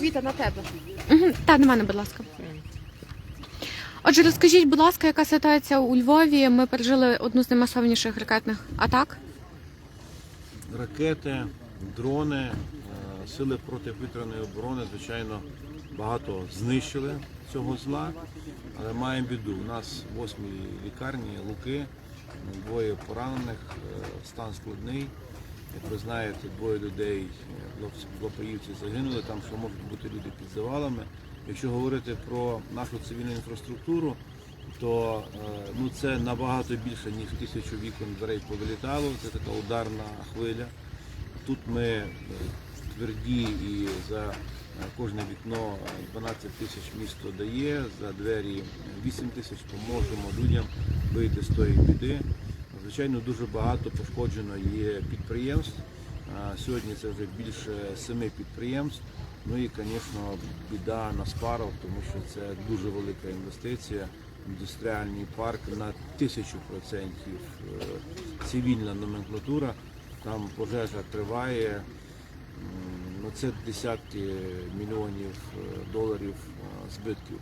Віта, на тебе. Угу. Та на мене, будь ласка. Отже, розкажіть, будь ласка, яка ситуація у Львові? Ми пережили одну з наймасовніших ракетних атак. ракети, дрони, е, сили протиповітряної оборони, звичайно, багато знищили цього зла, але маємо біду. У нас восьмій лікарні Луки, двоє поранених, е, стан складний. Як ви знаєте, двоє людей, хлопці хлопаївці загинули, там ще можуть бути люди під завалами. Якщо говорити про нашу цивільну інфраструктуру, то е, ну, це набагато більше, ніж тисячу вікон дверей повилітало. Це така ударна хвиля. Тут ми е, тверді і за е, кожне вікно е, 12 тисяч місто дає, за двері 8 тисяч поможемо людям вийти з тої біди. Звичайно, дуже багато пошкоджено є підприємств. Сьогодні це вже більше семи підприємств. Ну і, звісно, біда на спаров, тому що це дуже велика інвестиція. Індустріальний парк на тисячу процентів е, цивільна номенклатура. Там пожежа триває. Ну, це десятки мільйонів е, доларів е, збитків.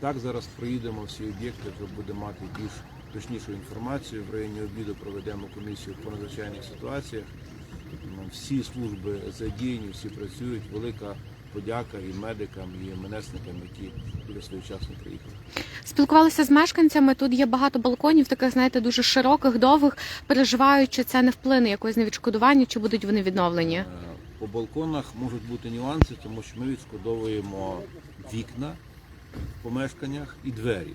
Так, зараз проїдемо всі об'єкти, вже будемо мати більш точнішу інформацію. В районі обіду проведемо комісію по надзвичайних ситуаціях. Всі служби задіяні, всі працюють. Велика подяка і медикам, і менесникам, які дуже своєчасно приїхали. Спілкувалися з мешканцями. Тут є багато балконів, таких, знаєте, дуже широких, довгих. Переживають, чи це не вплине якось на відшкодування, чи будуть вони відновлені. Е, По балконах можуть бути нюанси, тому що ми відшкодовуємо вікна в помешканнях і двері.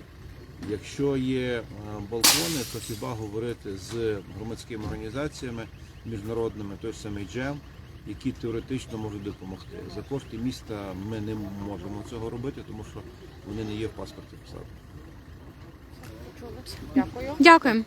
Якщо є е, балкони, то хіба говорити з громадськими організаціями міжнародними, той самий джем, які теоретично можуть допомогти. За кошти міста ми не можемо цього робити, тому що вони не є в паспорті посади. Дякую. Дякуємо.